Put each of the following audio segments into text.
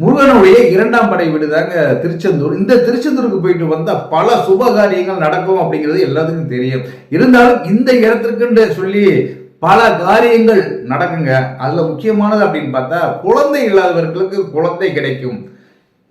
முருகனுடைய இரண்டாம் படை வீடு தாங்க திருச்செந்தூர். இந்த திருச்செந்தூருக்கு போயிட்டு வந்தா பல சுப காரியங்கள் நடக்கும் அப்படிங்கிறது எல்லாத்துக்கும் தெரியும். இருந்தாலும் இந்த இடத்திற்குன்னு சொல்லி பல காரியங்கள் நடக்குங்க. அதுல முக்கியமானது அப்படின்னு பார்த்தா குழந்தை இல்லாதவர்களுக்கு குழந்தை கிடைக்கும்.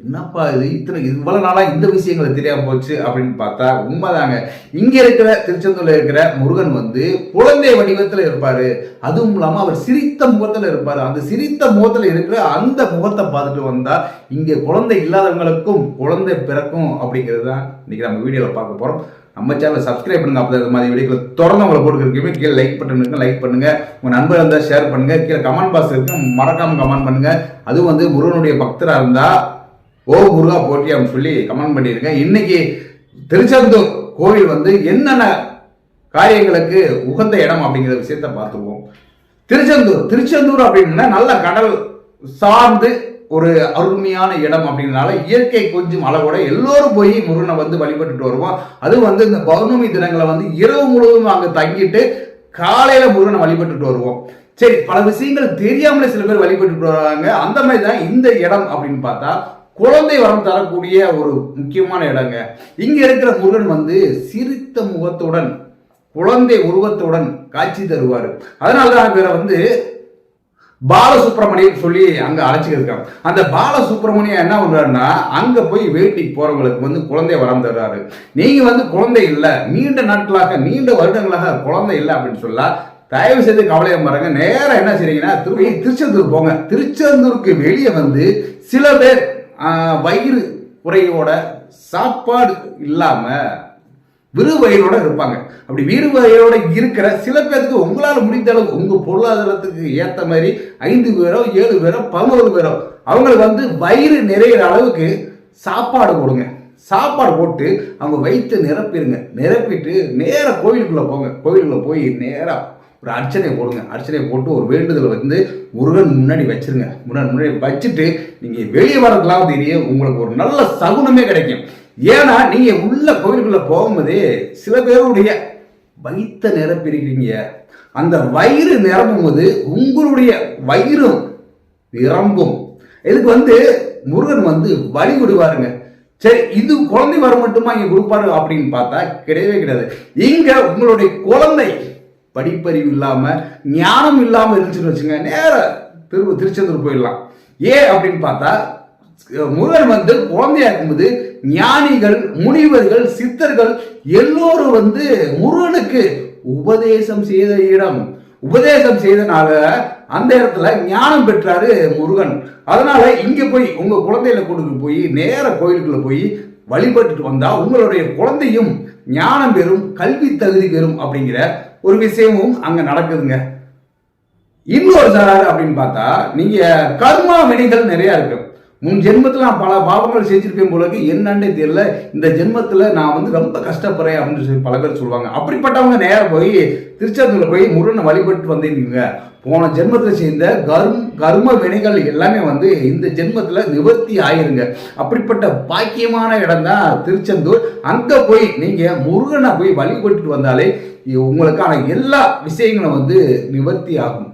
என்னப்பா இது? இத்தனை இவ்வளோ நாளாக இந்த விஷயங்கள் தெரியாமல் போச்சு அப்படின்னு பார்த்தா உண்மைதாங்க. இங்கே இருக்கிற திருச்செந்தூரில் இருக்கிற முருகன் வந்து குழந்தை வடிவத்தில் இருப்பார். அதுவும் இல்லாமல் அவர் சிரித்த முகத்தில் இருப்பார். அந்த சிரித்த முகத்தில் இருக்கிற அந்த முகத்தை பார்த்துட்டு வந்தால் இங்கே குழந்தை இல்லாதவங்களுக்கும் குழந்தை பிறக்கும் அப்படிங்கிறது தான் இன்றைக்கி நம்ம வீடியோவில் பார்க்க போகிறோம் நம்ம சேனலை சப்ஸ்கிரைப் பண்ணுங்க. அப்போ இந்த மாதிரி வீடியோக்களை தொடர்ந்து உங்களை போட்டுருக்கீங்க கீழே லைக் பண்ணுங்க லைக் பண்ணுங்க. உங்கள் நண்பர் இருந்தால் ஷேர் பண்ணுங்க. கீழே கமெண்ட் பாக்ஸ் இருக்கு. மறக்காம கமெண்ட் பண்ணுங்க. அதுவும் வந்து முருகனுடைய பக்தராக இருந்தால் ஓ முருகா போட்டி அப்படின்னு சொல்லி கமெண்ட் பண்ணியிருக்கேன். இன்னைக்கு திருச்செந்தூர் கோவில் வந்து என்னென்ன காரியங்களுக்கு உகந்த இடம் அப்படிங்கிற விஷயத்த பார்த்துருவோம். திருச்செந்தூர் திருச்செந்தூர் அப்படின்னா நல்ல கடல் சார்ந்து ஒரு அருமையான இடம் அப்படின்னால இயற்கை கொஞ்சம் அளவோட எல்லோரும் போய் முருகனை வந்து வழிபட்டுட்டு வருவோம். அது வந்து இந்த பௌர்ணமி தினங்களை வந்து இரவு முழுவதும் அங்கே தங்கிட்டு காலையில முருகனை வழிபட்டுட்டு வருவோம். சரி பல விஷயங்கள் தெரியாமலே சில பேர் வழிபட்டுட்டு வராங்க. அந்த மாதிரி தான் இந்த இடம் அப்படின்னு பார்த்தா குழந்தை வரம் தரக்கூடிய ஒரு முக்கியமான இடங்க. இங்க இருக்கிற முருகன் வந்து சிரித்த முகத்துடன் குழந்தை உருவத்துடன் காட்சி தருவார். அதனால தான் பேரை வந்து பாலசுப்ரமணியம் சொல்லி அங்க அழைச்சிருக்காங்க அந்த பாலசுப்ரமணியம் என்ன பண்றாருன்னா அங்க போய் வேட்டிக்கு போறவங்களுக்கு வந்து குழந்தை வரம் தர்றாரு. நீங்க வந்து குழந்தை இல்லை நீண்ட நாட்களாக நீண்ட வருடங்களாக குழந்தை இல்லை அப்படின்னு சொல்ல தயவு செய்து கவலையை பாருங்க நேரம் என்ன செய்றீங்கன்னா திருச்செந்தூர் போங்க. திருச்செந்தூருக்கு வெளியே வந்து சில பேர் வயிறு குறையோட சாப்பாடு இல்லாமல் விரு இருப்பாங்க. அப்படி வீடு இருக்கிற சில பேருக்கு உங்களால் முடிந்த அளவுக்கு உங்கள் பொருளாதாரத்துக்கு ஏற்ற மாதிரி ஐந்து பேரோ ஏழு பேரோ பதினோரு பேரோ அவங்களுக்கு வந்து வயிறு நிறையிற அளவுக்கு சாப்பாடு கொடுங்க. சாப்பாடு போட்டு அவங்க வயிற்று நிரப்பிடுங்க. நிரப்பிட்டு நேராக கோயிலுக்குள்ளே போங்க. கோயிலுக்குள்ளே போய் நேராக ஒரு அர்ச்சனை போடுங்க. அர்ச்சனை போட்டு ஒரு வேண்டுதல் வந்து முருகன் முன்னாடி வச்சிருங்க. முன்னாடி முன்னாடி வச்சுட்டு நீங்கள் வெளியே வரதுலாம் தெரியும் உங்களுக்கு ஒரு நல்ல சகுனமே கிடைக்கும். ஏன்னா நீங்கள் உள்ள கோவிலுக்குள்ளே போகும்போதே சில பேருடைய வைத்த நிரப்பிருக்கிறீங்க அந்த வயிறு நிரம்பும் போது உங்களுடைய வயிறும் நிரம்பும். இதுக்கு வந்து முருகன் வந்து வழி விடுவாருங்க. சரி இது குழந்தை வர மட்டுமா இங்க கொடுப்பாரு அப்படின்னு பார்த்தா கிடையவே கிடையாது. இங்க உங்களுடைய குழந்தை படிப்பறிவு இல்லாமல் ஞானம் இல்லாமல் இருந்துச்சுன்னு வச்சுங்க நேராக திரு திருச்செந்தூர் போயிடலாம். ஏன் அப்படின்னு பார்த்தா முருகன் வந்து குழந்தையா இருக்கும்போது ஞானிகள் முனிவர்கள் சித்தர்கள் எல்லோரும் வந்து முருகனுக்கு உபதேசம் செய்த இடம். உபதேசம் செய்தனால அந்த இடத்துல ஞானம் பெற்றாரு முருகன். அதனால இங்க போய் உங்க குழந்தையில கொண்டு போய் நேர கோயிலுக்குள்ள போய் வழிபட்டுட்டு வந்தா உங்களுடைய குழந்தையும் ஞானம் பெறும் கல்வி தகுதி பெறும் அப்படிங்கிற ஒரு விஷயமும் அங்க நடக்குதுங்க. இன்னொரு சார் அப்படின்னு பார்த்தா நீங்க கர்மா வினைகள் நிறைய இருக்கு. முன் ஜென்மத்தில் நான் பல பாவங்கள் செஞ்சிருப்பேன் போலக்கு என்னன்னே தெரியல. இந்த ஜென்மத்தில் நான் வந்து ரொம்ப கஷ்டப்படுறேன் அப்படின்னு சொல்லி பல பேர் சொல்லுவாங்க. அப்படிப்பட்டவங்க நேரம் போய் திருச்செந்தூரில் போய் முருகனை வழிபட்டு வந்தீங்க. போன ஜென்மத்தில் செய்த கரும் கர்ம வினைகள் எல்லாமே வந்து இந்த ஜென்மத்தில் நிவர்த்தி ஆயிருங்க. அப்படிப்பட்ட பாக்கியமான இடம் தான் திருச்செந்தூர். அங்கே போய் நீங்கள் முருகனை போய் வழிபட்டு வந்தாலே உங்களுக்கான எல்லா விஷயங்களும் வந்து நிவர்த்தி ஆகும்.